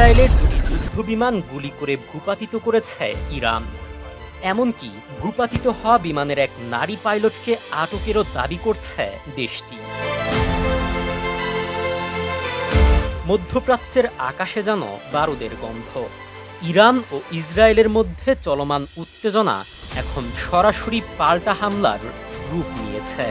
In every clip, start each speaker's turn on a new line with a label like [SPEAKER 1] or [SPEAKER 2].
[SPEAKER 1] ইসরায়েলের দুটি যুদ্ধ বিমান গুলি করে ভূপাতিত করেছে ইরান। এমনকি ভূপাতিত হওয়া বিমানের এক নারী পাইলটকে আটকেরও দাবি করছে দেশটি। মধ্যপ্রাচ্যের আকাশে যেন বারুদের গন্ধ। ইরান ও ইসরায়েলের মধ্যে চলমান উত্তেজনা এখন সরাসরি পাল্টা হামলার রূপ নিয়েছে।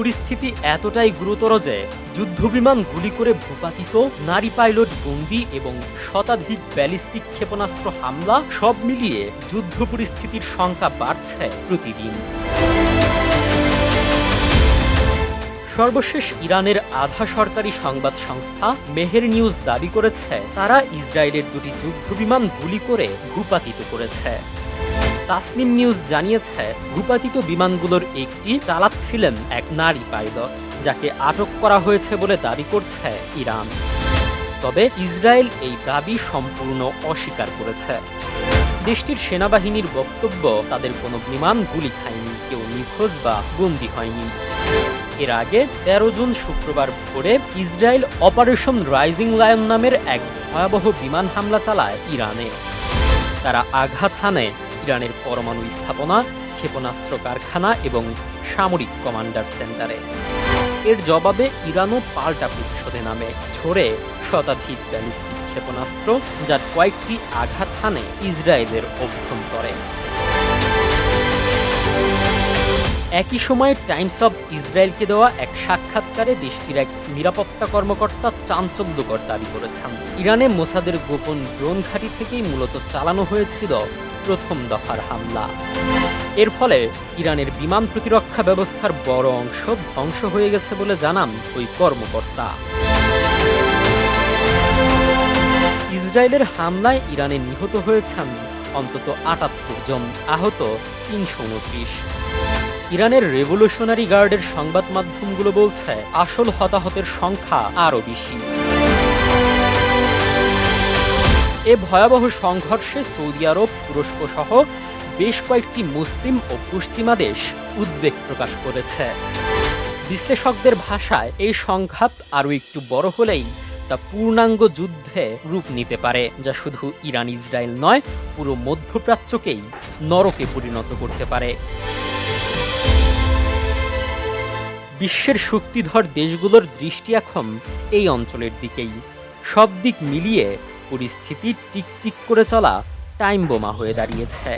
[SPEAKER 1] পরিস্থিতি এতটাই গুরুতর যে যুদ্ধবিমান গুলি করে ভূপাতিত, নারী পাইলট বন্দি এবং শতাধিক ব্যালিস্টিক ক্ষেপণাস্ত্র হামলা সব মিলিয়ে যুদ্ধ পরিস্থিতির সংখ্যা বাড়ছে প্রতিদিন। সর্বশেষ ইরানের আধা সরকারি সংবাদ সংস্থা মেহের নিউজ দাবি করেছে, তারা ইসরায়েলের দুটি যুদ্ধবিমান গুলি করে ভূপাতিত করেছে। তাসনিম নিউজ জানিয়েছে, ভূপাতিত বিমানগুলোর একটি চালাচ্ছিলেন এক নারী পাইলট, যাকে আটক করা হয়েছে বলে দাবি করছে ইরান। তবে ইসরায়েল এই দাবি সম্পূর্ণ অস্বীকার করেছে। দেশটির সেনাবাহিনীর বক্তব্য, তাদের কোনো বিমান গুলি খায়নি, কেউ নিখোঁজ বা বন্দী হয়নি। এর আগে তেরো জুন শুক্রবার ভোরে ইসরায়েল অপারেশন রাইজিং লায়ন নামের এক ভয়াবহ বিমান হামলা চালায় ইরানে। তারা আঘাত হানে ইরানের পরমাণু স্থাপনা, ক্ষেপণাস্ত্র কারখানা এবং সামরিক কমান্ডার সেন্টারে। এর জবাবে ইরানও পাল্টা প্রতিশোধে নামে। ছড়ে শতাধিক ব্যালিস্টিক ক্ষেপণাস্ত্র যার কয়েকটি আঘাত হানে ইসরায়েলের অভ্যন্তরে। একই সময়ে টাইমস অব ইসরায়েলকে দেওয়া এক সাক্ষাৎকারে দেশটির এক নিরাপত্তা কর্মকর্তা চাঞ্চল্যকর দাবি করেছেন। ইরানে মোসাদের গোপন ড্রোন ঘাঁটি থেকেই মূলত চালানো হয়েছিল প্রথম দফার হামলা। এর ফলে ইরানের বিমান প্রতিরক্ষা ব্যবস্থার বড় অংশ ধ্বংস হয়ে গেছে বলে জানান ওই কর্মকর্তা। ইসরায়েলের হামলায় ইরানে নিহত হয়েছেন অন্তত আটাত্তর জন আহত তিনশো উনত্রিশ। ইরানের রেভলিউশনারি গার্ডের সংবাদ মাধ্যমগুলো বলছে, আসল হতাহতের সংখ্যা আরও বেশি। এ ভয়াবহ সংঘর্ষে সৌদি আরব, তুরস্ক সহ বেশ কয়েকটি মুসলিম ও পশ্চিমা দেশ উদ্বেগ প্রকাশ করেছে। বিশ্লেষকদের ভাষায় এই সংঘাত আরও একটু বড় হলেই তা পূর্ণাঙ্গ যুদ্ধে রূপ নিতে পারে, যা শুধু ইরান ইসরায়েল নয়, পুরো মধ্যপ্রাচ্যকেই নরকে পরিণত করতে পারে। বিশ্বের শক্তিধর দেশগুলোর দৃষ্টি এখন এই অঞ্চলের দিকেই। সব দিক মিলিয়ে পরিস্থিতি টিকটিক করে চলা টাইম বোমা হয়ে দাঁড়িয়েছে।